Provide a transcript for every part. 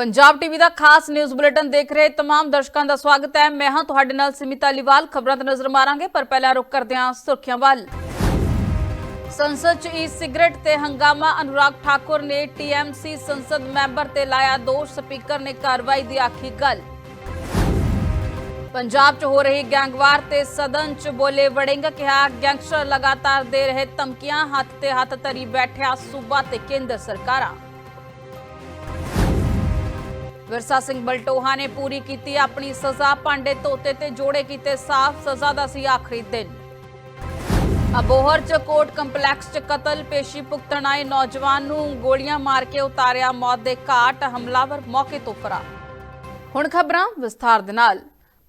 Punjab TV ਦਾ ਖਾਸ news bulletin ਦੇਖ ਰਹੇ तमाम ਦਰਸ਼ਕਾਂ ਦਾ ਸਵਾਗਤ ਹੈ ਮੈਂ ਹਾਂ ਤੁਹਾਡੇ ਨਾਲ ਸਿਮਿਤਾ ਲਿਵਾਲ ਖਬਰਾਂ ਤੇ ਨਜ਼ਰ ਮਾਰਾਂਗੇ ਪਰ ਪਹਿਲਾਂ ਰੁਕ ਕਰਦੇ ਹਾਂ ਸੁਰਖੀਆਂ ਵੱਲ ਸੰਸਦ 'ਚ ਈ ਸਿਗਰਟ ਤੇ ਹੰਗਾਮਾ ਅਨੁਰਾਗ ਠਾਕੁਰ ਨੇ ਟੀਐਮਸੀ ਸੰਸਦ ਮੈਂਬਰ ਤੇ ਲਾਇਆ ਦੋਸ਼ ਸਪੀਕਰ ਨੇ ਕਾਰਵਾਈ ਦੀ ਆਖੀ ਗੱਲ ਪੰਜਾਬ 'ਚ ਹੋ ਰਹੀ ਗੈਂਗਵਾਰ ਤੇ ਸਦਨ 'ਚ ਬੋਲੇ ਵੜਿੰਗ ਕਿਹਾ ਗੈਂਗਸਟਰ ਲਗਾਤਾਰ ਦੇ ਰਹੇ ਧਮਕੀਆਂ ਹੱਥ ਤੇ ਹੱਥ ਧਰੀ ਬੈਠਿਆ ਸੂਬਾ ਤੇ ਕੇਂਦਰ ਸਰਕਾਰਾਂ ਵਿਰਸਾ ਸਿੰਘ ਬਲਟੋਹਾ ਨੇ ਪੂਰੀ ਕੀਤੀ ਆਪਣੀ ਸਜ਼ਾ। ਭਾਂਡੇ ਤੋਤੇ ਤੇ ਜੋੜੇ ਕੀਤੇ ਸਾਫ਼ ਸਜ਼ਾ ਦਾ ਸੀ ਆਖਰੀ ਦਿਨ। ਅਬੋਹਰ ਚ ਕੋਰਟ ਕੰਪਲੈਕਸ ਚ ਕਤਲ, ਪੇਸ਼ੀ ਭੁਗਤਣ ਆਏ ਨੌਜਵਾਨ ਨੂੰ ਗੋਲੀਆਂ ਮਾਰ ਕੇ ਉਤਾਰਿਆ ਮੌਤ ਦੇ ਘਾਟ, ਹਮਲਾਵਰ ਮੌਕੇ ਤੋਂ ਫਰਾਰ। ਹੁਣ ਖਬਰਾਂ ਵਿਸਥਾਰ ਦੇ ਨਾਲ।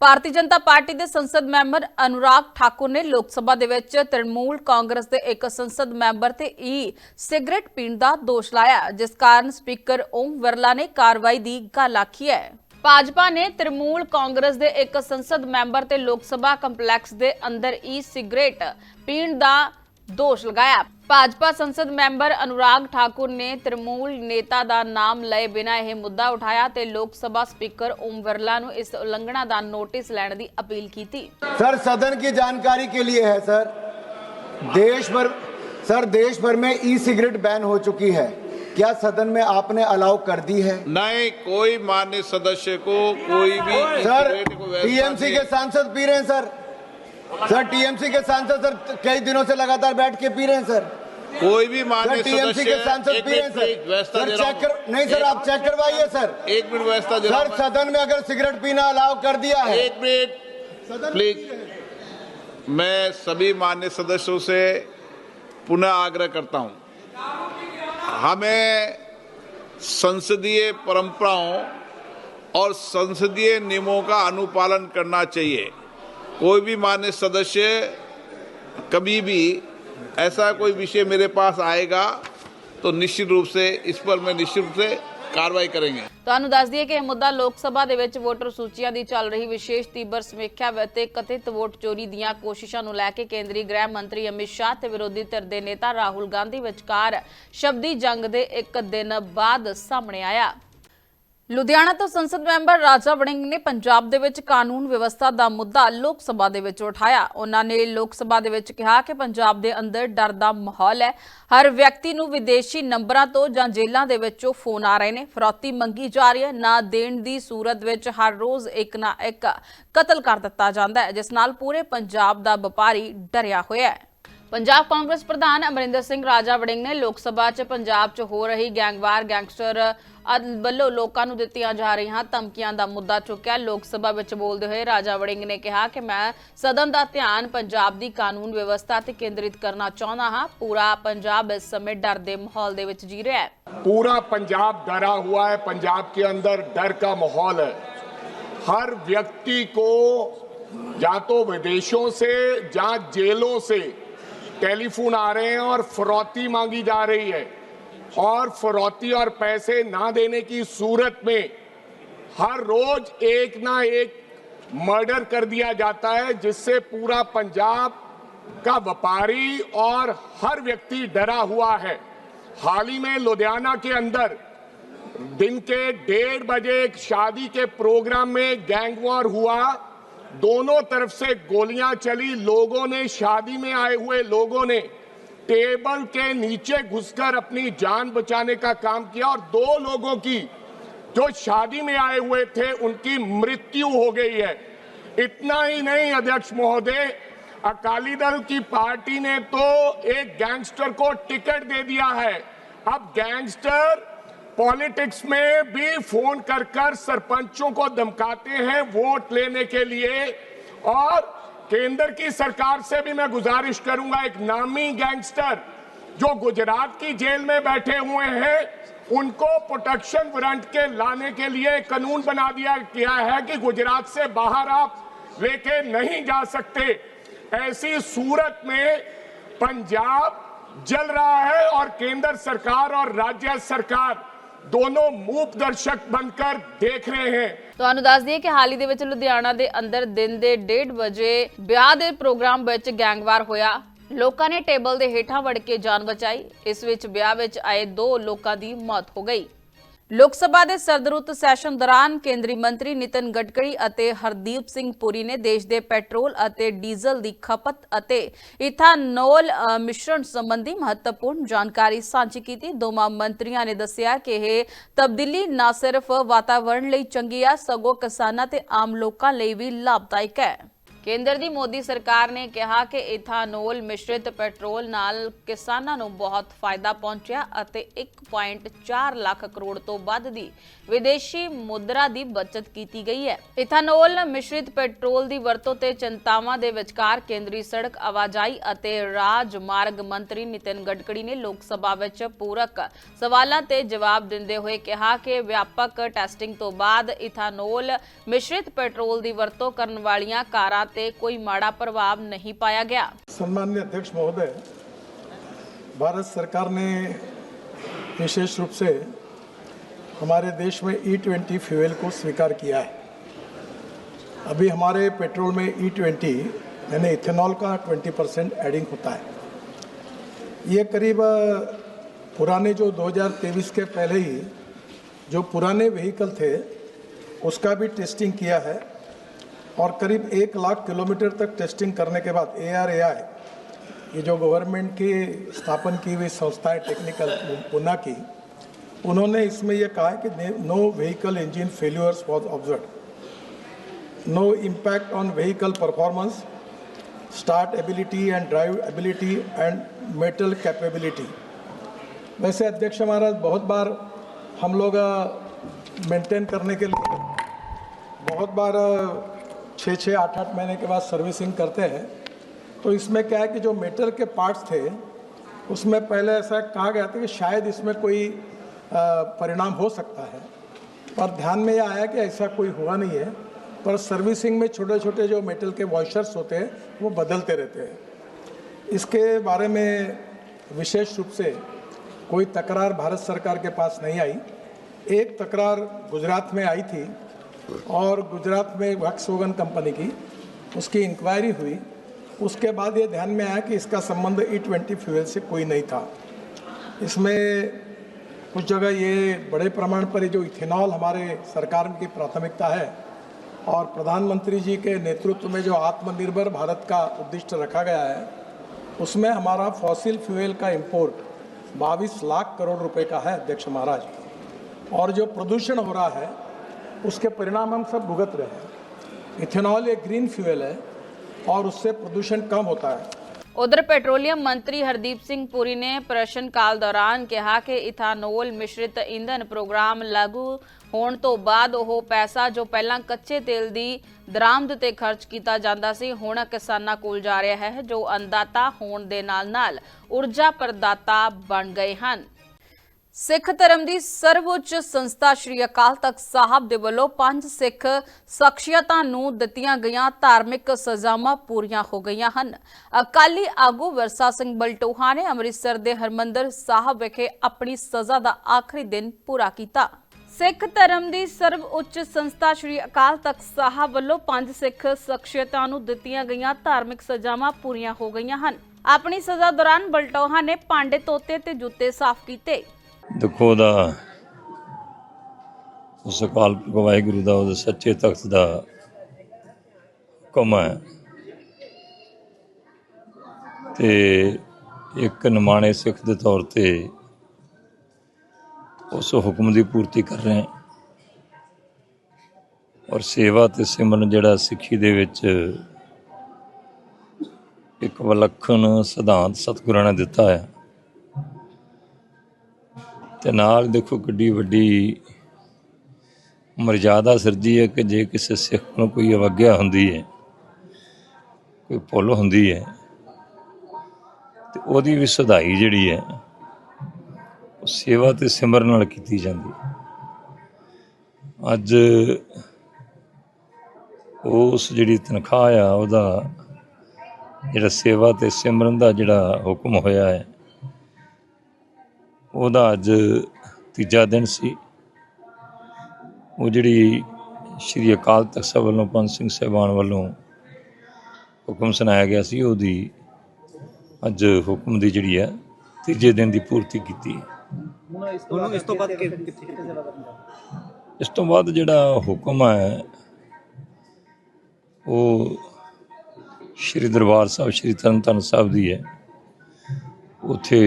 ਭਾਰਤੀ ਜਨਤਾ ਪਾਰਟੀ ਦੇ ਸੰਸਦ ਮੈਂਬਰ ਅਨੁਰਾਗ ਠਾਕੁਰ ਨੇ ਲੋਕ ਸਭਾ ਦੇ ਵਿੱਚ ਤ੍ਰਿਣਮੂਲ ਕਾਂਗਰਸ ਦੇ ਇੱਕ ਸੰਸਦ ਮੈਂਬਰ ਤੇ ਈ ਸਿਗਰਟ ਪੀਣ ਦਾ ਦੋਸ਼ ਲਾਇਆ, ਜਿਸ ਕਾਰਨ ਸਪੀਕਰ ਓਮ ਬਿਰਲਾ ਨੇ ਕਾਰਵਾਈ ਦੀ ਗੱਲ ਆਖੀ ਹੈ। ਭਾਜਪਾ ਨੇ ਤ੍ਰਿਣਮੂਲ ਕਾਂਗਰਸ ਦੇ ਇੱਕ ਸੰਸਦ ਮੈਂਬਰ ਤੇ ਲੋਕ ਸਭਾ ਕੰਪਲੈਕਸ ਦੇ ਅੰਦਰ ਈ ਸਿਗਰਟ ਪੀਣ ਦਾ ਦੋਸ਼ ਲਗਾਇਆ ਭਾਜਪਾ ਸੰਸਦ ਮੈਂਬਰ ਅਨੁਰਾਗ ਠਾਕੁਰ ਨੇ ਤ੍ਰਿਣਮੂਲ ਨੇਤਾ ਦਾ ਨਾਮ ਲਏ ਬਿਨਾਂ ਇਹ ਮੁੱਦਾ ਉਠਾਇਆ ਤੇ ਲੋਕ ਸਭਾ ਸਪੀਕਰ ਓਮ ਬਿਰਲਾ ਨੂੰ ਇਸ ਉਲੰਘਣਾ ਦਾ ਨੋਟਿਸ ਲੈਣ ਦੀ ਅਪੀਲ ਕੀਤੀ सर सदन की जानकारी के लिए है सर देश भर सर देश भर में ई सिगरेट बैन हो चुकी है क्या सदन में आपने अलाउ कर दी है नहीं कोई मान्य सदस्य को कोई भी सर सिगरेट को व्यवस्था टीएमसी दी- के सांसद पी रहे हैं सर सर टीएमसी के सांसद सर कई दिनों से लगातार बैठ के पी रहे हैं सर। कोई भी मान्य टीएमसी के सांसद पी रहे हैं सर। सर चेक कर नहीं सर आप चेक करवाइए सर। एक मिनट व्यवस्था सर सदन में अगर सिगरेट पीना अलाउ कर दिया है। एक मिनट प्लीज़ मैं सभी मान्य सदस्यों से पुनः आग्रह करता हूँ। हमें संसदीय परंपराओं और संसदीय नियमों का अनुपालन करना चाहिए। कोई भी मान्य सदस्य कभी भी ऐसा कोई विषय मेरे पास आएगा तो निश्चित रूप से इस पर मैं निश्चित रूप से कार्रवाई करेंगे ਤੁਹਾਨੂੰ ਦੱਸ ਦਈਏ ਕਿ ਇਹ ਮੁੱਦਾ ਲੋਕ ਸਭਾ ਦੇ ਵਿੱਚ ਵੋਟਰ ਸੂਚੀਆਂ ਦੀ ਚੱਲ ਰਹੀ ਵਿਸ਼ੇਸ਼ ਤੀਬਰ ਸਮੀਖਿਆ ਅਤੇ ਕਥਿਤ ਵੋਟ ਚੋਰੀ ਦੀਆਂ ਕੋਸ਼ਿਸ਼ਾਂ ਨੂੰ ਲੈ ਕੇ ਕੇਂਦਰੀ ਗ੍ਰਹਿ ਮੰਤਰੀ ਅਮਿਤ ਸ਼ਾਹ ਤੇ ਵਿਰੋਧੀ ਧਿਰ ਦੇ ਨੇਤਾ ਰਾਹੁਲ ਗਾਂਧੀ ਵਿਚਕਾਰ ਸ਼ਬਦੀ ਜੰਗ ਦੇ ਇੱਕ ਦਿਨ ਬਾਅਦ ਸਾਹਮਣੇ ਆਇਆ ਲੁਧਿਆਣਾ ਤੋਂ ਸੰਸਦ ਮੈਂਬਰ ਰਾਜਾ ਵੜਿੰਗ ਨੇ ਪੰਜਾਬ ਦੇ ਵਿੱਚ ਕਾਨੂੰਨ ਵਿਵਸਥਾ ਦਾ ਮੁੱਦਾ ਲੋਕ ਸਭਾ ਦੇ ਵਿੱਚ ਉਠਾਇਆ। ਉਹਨਾਂ ਨੇ ਲੋਕ ਸਭਾ ਦੇ ਵਿੱਚ ਕਿਹਾ ਕਿ ਪੰਜਾਬ ਦੇ ਅੰਦਰ ਡਰ ਦਾ ਮਾਹੌਲ ਹੈ। ਹਰ ਵਿਅਕਤੀ ਨੂੰ ਵਿਦੇਸ਼ੀ ਨੰਬਰਾਂ ਤੋਂ ਜਾਂ ਜੇਲ੍ਹਾਂ ਦੇ ਵਿੱਚੋਂ ਫੋਨ ਆ ਰਹੇ ਨੇ। ਫਰੌਤੀ ਮੰਗੀ ਜਾ ਰਹੀ ਹੈ। ਨਾ ਦੇਣ ਦੀ ਸੂਰਤ ਵਿੱਚ ਹਰ ਰੋਜ਼ ਇੱਕ ਨਾ ਇੱਕ ਕਤਲ ਕਰ ਦਿੱਤਾ ਜਾਂਦਾ ਹੈ, ਜਿਸ ਨਾਲ ਪੂਰੇ ਪੰਜਾਬ ਦਾ ਵਪਾਰੀ ਡਰਿਆ ਹੋਇਆ ਹੈ। ਪੰਜਾਬ ਕਾਂਗਰਸ ਪ੍ਰਧਾਨ ਅਮਰਿੰਦਰ ਸਿੰਘ ਰਾਜਾ ਵੜਿੰਗ ਨੇ ਲੋਕ ਸਭਾ 'ਚ ਪੰਜਾਬ 'ਚ ਹੋ ਰਹੀ ਗੈਂਗਵਾਰ ਗੈਂਗਸਟਰ ਅਦ- ਵੱਲੋਂ ਲੋਕਾਂ ਨੂੰ ਦਿੱਤੀਆਂ ਜਾ ਰਹੀਆਂ ਧਮਕੀਆਂ ਦਾ ਮੁੱਦਾ ਚੁੱਕਿਆ ਲੋਕ ਸਭਾ ਵਿੱਚ ਬੋਲਦੇ ਹੋਏ ਰਾਜਾ ਵੜਿੰਗ ਨੇ ਕਿਹਾ ਕਿ ਮੈਂ ਸਦਨ ਦਾ ਧਿਆਨ ਪੰਜਾਬ ਦੀ ਕਾਨੂੰਨ ਵਿਵਸਥਾ ਤੇ ਕੇਂਦਰਿਤ ਕਰਨਾ ਚਾਹੁੰਦਾ ਹਾਂ ਪੂਰਾ ਪੰਜਾਬ ਇਸ ਸਮੇਂ ਡਰ ਦੇ ਮਾਹੌਲ ਦੇ ਵਿੱਚ ਜੀ ਰਿਹਾ ਹੈ पूरा पंजाब डरा हुआ है पंजाब के अंदर डर का माहौल है हर व्यक्ति को या तो विदेशों से या जेलों से टेलीफोन आ रहे हैं और फरौती मांगी जा रही है। और फरौती और पैसे ना देने की सूरत में हर रोज एक ना एक मर्डर कर दिया जाता है, जिससे पूरा पंजाब का व्यापारी और हर व्यक्ति डरा हुआ है। हाल ही में लुधियाना के अंदर दिन के डेढ़ बजे एक शादी के प्रोग्राम में गैंग वॉर हुआ। दोनों तरफ़ से गोलियाँ चली, लोगों ने शादी में आए हुए लोगों ने टेबल के नीचे घुसकर अपनी जान बचाने का काम किया और दो लोगों की जो शादी में आए हुए थे, उनकी मृत्यु हो गई है। इतना ही नहीं, अध्यक्ष महोदय, अकाली दल की पार्टी ने तो एक गैंगस्टर को टिकट दे दिया है। अब गैंगस्टर पॉलिटिक्स में भी फ़ोन कर कर सरपंचों को धमकाते हैं वोट लेने के लिए। और केंद्र की सरकार से भी मैं गुजारिश करूँगा, एक नामी गैंगस्टर जो गुजरात की जेल में बैठे हुए हैं, उनको प्रोटेक्शन वारंट के लाने के लिए कानून बना दिया गया है कि गुजरात से बाहर आप लेके नहीं जा सकते। ऐसी सूरत में पंजाब जल रहा है और केंद्र सरकार और राज्य सरकार ਦੋਨੋਂ ਮੂਕ ਦਰਸ਼ਕ ਬਣਕਰ ਦੇਖ ਰਹੇ ਹਨ ਤੁਹਾਨੂੰ ਦੱਸ ਦਈਏ ਕਿ ਹਾਲ ਹੀ ਦੇ ਵਿੱਚ ਲੁਧਿਆਣਾ ਦੇ ਅੰਦਰ ਦਿਨ ਦੇ 1:30 ਵਜੇ ਵਿਆਹ ਦੇ ਪ੍ਰੋਗਰਾਮ ਵਿੱਚ ਗੈਂਗਵਾਰ ਹੋਇਆ। ਲੋਕਾਂ ਨੇ ਟੇਬਲ ਦੇ ਹੇਠਾਂ ਵੜ ਕੇ ਜਾਨ ਬਚਾਈ। ਇਸ ਵਿੱਚ ਵਿਆਹ ਵਿੱਚ ਆਏ ਦੋ ਲੋਕਾਂ ਦੀ ਮੌਤ ਹੋ ਗਈ। ਲੋਕ ਸਭਾ ਦੇ ਸਰਦਰੁੱਤ ਸੈਸ਼ਨ ਦੌਰਾਨ ਕੇਂਦਰੀ ਮੰਤਰੀ ਨਿਤਨ ਗਡਕਰੀ ਅਤੇ ਹਰਦੀਪ ਸਿੰਘ ਪੁਰੀ ਨੇ ਦੇਸ਼ ਦੇ ਪੈਟਰੋਲ ਅਤੇ ਡੀਜ਼ਲ ਦੀ ਖਪਤ ਅਤੇ ਇਥਾਨੋਲ ਅ, ਮਿਸ਼ਰਣ ਸੰਬੰਧੀ ਮਹੱਤਵਪੂਰਨ ਜਾਣਕਾਰੀ ਸਾਂਝੀ ਕੀਤੀ। ਦੋਵਾਂ ਮੰਤਰੀਆਂ ਨੇ ਦੱਸਿਆ ਕਿ ਇਹ ਤਬਦੀਲੀ ਨਾ ਸਿਰਫ ਵਾਤਾਵਰਣ ਲਈ ਚੰਗੀ ਹੈ ਸਗੋਂ ਕਿਸਾਨਾਂ ਤੇ ਆਮ ਲੋਕਾਂ ਲਈ ਵੀ ਲਾਭਦਾਇਕ ਹੈ। ਕੇਂਦਰ ਦੀ ਮੋਦੀ ਸਰਕਾਰ ਨੇ ਕਿਹਾ ਕਿ ਇਥਾਨੋਲ ਮਿਸ਼ਰਿਤ ਪੈਟਰੋਲ ਨਾਲ ਕਿਸਾਨਾਂ ਨੂੰ ਬਹੁਤ ਫਾਇਦਾ ਪਹੁੰਚਿਆ ਅਤੇ 1.4 ਲੱਖ ਕਰੋੜ ਤੋਂ ਵੱਧ ਦੀ ਵਿਦੇਸ਼ੀ ਮੁਦਰਾ ਦੀ ਬਚਤ ਕੀਤੀ ਗਈ ਹੈ। ਇਥਾਨੋਲ ਮਿਸ਼ਰਿਤ ਪੈਟਰੋਲ ਦੀ ਵਰਤੋਂ ਤੇ ਚਿੰਤਾਵਾਂ ਦੇ ਵਿਚਕਾਰ ਕੇਂਦਰੀ ਸੜਕ ਆਵਾਜਾਈ ਅਤੇ ਰਾਜਮਾਰਗ ਮੰਤਰੀ ਨਿਤਿਨ ਗਡਕਰੀ ਨੇ ਲੋਕ ਸਭਾ ਵਿੱਚ ਪੂਰਕ ਸਵਾਲਾਂ ਤੇ ਜਵਾਬ ਦਿੰਦੇ ਹੋਏ ਕਿਹਾ ਕਿ ਵਿਆਪਕ ਟੈਸਟਿੰਗ ਤੋਂ ਬਾਅਦ ਇਥਾਨੋਲ ਮਿਸ਼ਰਿਤ ਪੈਟਰੋਲ ਦੀ ਵਰਤੋਂ ਕਰਨ ਵਾਲੀਆਂ ਕਾਰਾਂ ਤੇ ਕੋਈ ਮਾੜਾ ਪ੍ਰਭਾਵ ਨਹੀਂ ਪਾਇਆ ਗਿਆ सम्मान्य अध्यक्ष महोदय भारत सरकार ने विशेष रूप से हमारे देश में ई ट्वेंटी फ्यूल को स्वीकार किया है अभी हमारे पेट्रोल में ई ट्वेंटी यानी इथेनॉल का ट्वेंटी परसेंट एडिंग होता है ये करीब अ, पुराने जो 2023 के पहले ही जो पुराने व्हीकल थे उसका भी टेस्टिंग किया है और करीब एक लाख किलोमीटर तक टेस्टिंग करने के बाद ए आर ए आई ये जो गवर्नमेंट की स्थापन की हुई संस्थाएँ टेक्निकल पुना की, उन्होंने इसमें यह कहा है कि no vehicle engine failures was observe no impact on vehicle performance startability and driveability and metal capability वैसे अध्यक्ष महाराज, बहुत बार हम लोग मेंटेन करने के लिए, बहुत बार छः छः आठ आठ महीने के बाद सर्विसिंग करते हैं। तो इसमें क्या है कि जो मेटल के पार्ट्स थे, उसमें पहले ऐसा कहा गया था कि शायद इसमें कोई परिणाम हो सकता है। पर ध्यान में यह आया कि ऐसा कोई हुआ नहीं है। पर सर्विसिंग में छोटे छोटे जो मेटल के वॉशर्स होते हैं, वो बदलते रहते हैं। इसके बारे में विशेष रूप से कोई तकरार भारत सरकार के पास नहीं आई। एक तकरार गुजरात में आई थी और गुजरात में वक्सवोगन कंपनी की उसकी इंक्वायरी हुई। उसके बाद ये ध्यान में आया कि इसका संबंध ई ट्वेंटी फ्यूल से कोई नहीं था। इसमें कुछ जगह ये बड़े प्रमाण पर जो इथेनॉल हमारे सरकार की प्राथमिकता है और प्रधानमंत्री जी के नेतृत्व में जो आत्मनिर्भर भारत का उद्दिष्ट रखा गया है, उसमें हमारा फॉसिल फ्यूल का इम्पोर्ट बाईस लाख करोड़ रुपए का है, अध्यक्ष महाराज। और जो प्रदूषण हो रहा है उसके परिणाम हम सब भुगत रहे हैं इथेनॉल एक ग्रीन फ्यूल है और उससे प्रदूषण कम होता है ਉਧਰ ਪੈਟਰੋਲੀਅਮ ਮੰਤਰੀ ਹਰਦੀਪ ਸਿੰਘ ਪੁਰੀ ਨੇ ਪ੍ਰਸ਼ਨ ਕਾਲ ਦੌਰਾਨ ਕਿਹਾ ਕਿ ਇਥਾਨੋਲ ਮਿਸ਼ਰਿਤ ਇੰਧਨ ਪ੍ਰੋਗਰਾਮ ਲਾਗੂ ਹੋਣ ਤੋਂ ਬਾਅਦ ਉਹ ਪੈਸਾ ਜੋ ਪਹਿਲਾਂ ਕੱਚੇ ਤੇਲ ਦੀ ਦਰਾਮਦ ਤੇ ਖਰਚ ਕੀਤਾ ਜਾਂਦਾ ਸੀ ਹੁਣ ਕਿਸਾਨਾਂ ਕੋਲ ਜਾ ਰਿਹਾ ਹੈ ਜੋ ਅੰਦਾਤਾ ਹੋਣ ਦੇ ਨਾਲ-ਨਾਲ ਊਰਜਾ ਪ੍ਰਦਾਤਾ ਬਣ ਗਏ ਹਨ ਸਿੱਖ ਧਰਮ ਦੀ ਸਰਵਉੱਚ ਸੰਸਥਾ ਸ੍ਰੀ ਅਕਾਲ ਤਖਤ ਸਾਹਿਬ ਦੇ ਵੱਲੋਂ ਪੰਜ ਸਿੱਖ ਸ਼ਖਸੀਅਤਾਂ ਨੂੰ ਦਿੱਤੀਆਂ ਗਈਆਂ ਧਾਰਮਿਕ ਸਜ਼ਾਵਾਂ ਪੂਰੀਆਂ ਹੋ ਗਈਆਂ ਹਨ। ਅਕਾਲੀ ਆਗੂ ਵਰਸਾ ਸਿੰਘ ਬਲਟੋਹਾ ਨੇ ਅੰਮ੍ਰਿਤਸਰ ਦੇ ਹਰਮੰਦਰ ਸਾਹਿਬ ਵਿਖੇ ਆਪਣੀ ਸਜ਼ਾ ਦਾ ਆਖਰੀ ਦਿਨ ਪੂਰਾ ਕੀਤਾ। ਸਿੱਖ ਧਰਮ ਦੀ ਸਰਵ ਉੱਚ ਸੰਸਥਾ ਸ੍ਰੀ ਅਕਾਲ ਤਖਤ ਸਾਹਿਬ ਵੱਲੋਂ ਪੰਜ ਸਿੱਖ ਸ਼ਖਸੀਅਤਾਂ ਨੂੰ ਦਿੱਤੀਆਂ ਗਈਆਂ ਧਾਰਮਿਕ ਸਜ਼ਾਵਾਂ ਪੂਰੀਆਂ ਹੋ ਗਈਆਂ ਹਨ। ਆਪਣੀ ਸਜ਼ਾ ਦੌਰਾਨ ਬਲਟੋਹਾ ਨੇ ਪਾਂਡੇ ਤੋਤੇ ਤੇ ਜੁੱਤੇ ਸਾਫ਼ ਕੀਤੇ। ਦੇਖੋ ਉਹਦਾ, ਉਸ ਅਕਾਲ ਵਾਹਿਗੁਰੂ ਦਾ, ਉਹਦੇ ਸੱਚੇ ਤਖਤ ਦਾ ਹੁਕਮ ਹੈ। ਤੇ ਇੱਕ ਨਿਮਾਣੇ ਸਿੱਖ ਦੇ ਤੌਰ ਤੇ ਉਸ ਹੁਕਮ ਦੀ ਪੂਰਤੀ ਕਰ ਰਹੇ ਹਾਂ। ਔਰ ਸੇਵਾ ਤੇ ਸਿਮਰਨ ਜਿਹੜਾ ਸਿੱਖੀ ਦੇ ਵਿੱਚ ਇੱਕ ਵਿਲੱਖਣ ਸਿਧਾਂਤ ਸਤਿਗੁਰਾਂ ਨੇ ਦਿੱਤਾ ਹੈ। ਤੇ ਨਾਲ ਦੇਖੋ ਕਿੱਡੀ ਵੱਡੀ ਮਰਜ਼ਾਦਾ ਸਿਰਜੀ ਹੈ ਕਿ ਜੇ ਕਿਸੇ ਸਿੱਖ ਨੂੰ ਕੋਈ ਅਵਗਿਆ ਹੁੰਦੀ ਹੈ, ਕੋਈ ਭੁੱਲ ਹੁੰਦੀ ਹੈ, ਤੇ ਉਹਦੀ ਵੀ ਸੁਧਾਈ ਜਿਹੜੀ ਹੈ, ਉਹ ਸੇਵਾ ਤੇ ਸਿਮਰਨ ਨਾਲ ਕੀਤੀ ਜਾਂਦੀ ਅੱਜ ਉਸ ਜਿਹੜੀ ਤਨਖਾਹ ਆ, ਉਹਦਾ ਜਿਹੜਾ ਸੇਵਾ ਤੇ ਸਿਮਰਨ ਦਾ ਜਿਹੜਾ ਹੁਕਮ ਹੋਇਆ ਹੈ ਉਹਦਾ ਅੱਜ ਤੀਜਾ ਦਿਨ ਸੀ। ਉਹ ਜਿਹੜੀ ਸ਼੍ਰੀ ਅਕਾਲ ਤਖਤ ਸਾਹਿਬ ਵੱਲੋਂ ਪੰਜ ਸਿੰਘ ਸਾਹਿਬਾਨ ਵੱਲੋਂ ਹੁਕਮ ਸੁਣਾਇਆ ਗਿਆ ਸੀ ਉਹਦੀ ਅੱਜ ਹੁਕਮ ਦੀ ਜਿਹੜੀ ਹੈ ਤੀਜੇ ਦਿਨ ਦੀ ਪੂਰਤੀ ਕੀਤੀ ਤੋਂ ਬਾਅਦ ਇਸ ਤੋਂ ਬਾਅਦ ਜਿਹੜਾ ਹੁਕਮ ਹੈ ਉਹ ਸ਼੍ਰੀ ਦਰਬਾਰ ਸਾਹਿਬ ਸ਼੍ਰੀ ਤਰਨਤਾਰਨ ਸਾਹਿਬ ਦੀ ਹੈ। ਉੱਥੇ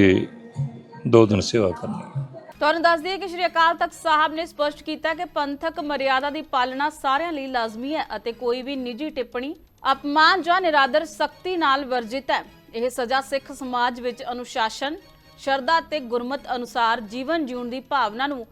ਦੋ ਦਿਨ ਸੇਵਾ ਕਰਨੀ ਤੁਹਾਨੂੰ ਦੱਸ ਦਈਏ ਕਿ ਸ਼੍ਰੀ ਅਕਾਲ ਤਖਤ ਸਾਹਿਬ ਨੇ ਸਪਸ਼ਟ ਕੀਤਾ ਕਿ ਪੰਥਕ ਮਰਿਆਦਾ ਦੀ ਪਾਲਣਾ ਸਾਰਿਆਂ ਲਈ ਲਾਜ਼ਮੀ ਹੈ ਅਤੇ ਕੋਈ ਵੀ ਨਿੱਜੀ ਟਿੱਪਣੀ ਅਪਮਾਨ ਜਾਂ ਨਿਰਾਦਰ ਸਖਤੀ ਨਾਲ ਵਰਜਿਤ ਹੈ। ਇਹ ਸਜ਼ਾ ਸਿੱਖ ਸਮਾਜ ਵਿੱਚ ਅਨੁਸ਼ਾਸਨ, ਸ਼ਰਧਾ ਤੇ ਗੁਰਮਤ ਅਨੁਸਾਰ ਜੀਵਨ ਜਿਉਣ ਦੀ ਭਾਵਨਾ ਨੂੰ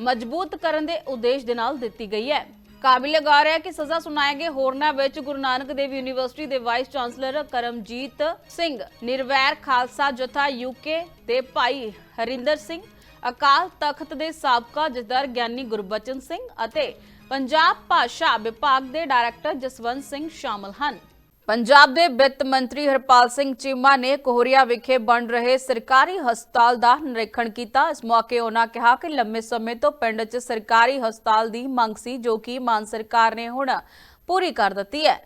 ਮਜ਼ਬੂਤ ਕਰਨ ਦੇ ਉਦੇਸ਼ ਦੇ ਨਾਲ ਦਿੱਤੀ ਗਈ ਹੈ। ਕਾਬਿਲ ਗੌਰ ਹੈ ਕਿ ਸਜ਼ਾ ਸੁਣਾਏ ਗਏ ਹੋਰਨਾਂ ਵਿੱਚ ਗੁਰੂ ਨਾਨਕ ਦੇਵ ਯੂਨੀਵਰਸਿਟੀ ਦੇ vice chancellor Karamjit Singh, Nirvair Khalsa Jatha UK ਦੇ ਭਾਈ ਹਰਿੰਦਰ ਸਿੰਘ, ਅਕਾਲ ਤਖਤ ਦੇ ਸਾਬਕਾ ਜਥੇਦਾਰ ਗਿਆਨੀ ਗੁਰਬਚਨ ਸਿੰਘ ਅਤੇ ਪੰਜਾਬ ਭਾਸ਼ਾ ਵਿਭਾਗ ਦੇ ਡਾਇਰੈਕਟਰ ਜਸਵੰਤ ਸਿੰਘ ਸ਼ਾਮਲ ਹਨ। ਪੰਜਾਬ ਦੇ ਵਿੱਤ ਮੰਤਰੀ ਹਰਪਾਲ ਸਿੰਘ ਚੀਮਾ ਨੇ ਕੋਹਰੀਆ ਵਿਖੇ ਬਣ ਰਹੇ ਸਰਕਾਰੀ ਹਸਪਤਾਲ ਦਾ ਨਿਰੀਖਣ ਕੀਤਾ। ਇਸ ਮੌਕੇ ਉਹਨਾਂ ਕਿਹਾ ਕਿ ਲੰਮੇ ਸਮੇਂ ਤੋਂ ਪਿੰਡ 'ਚ ਸਰਕਾਰੀ ਹਸਪਤਾਲ ਦੀ ਮੰਗ ਸੀ, ਜੋ ਕਿ ਮਾਨ ਸਰਕਾਰ ਨੇ ਹੁਣ ਪੂਰੀ ਕਰ ਦਿੱਤੀ ਹੈ।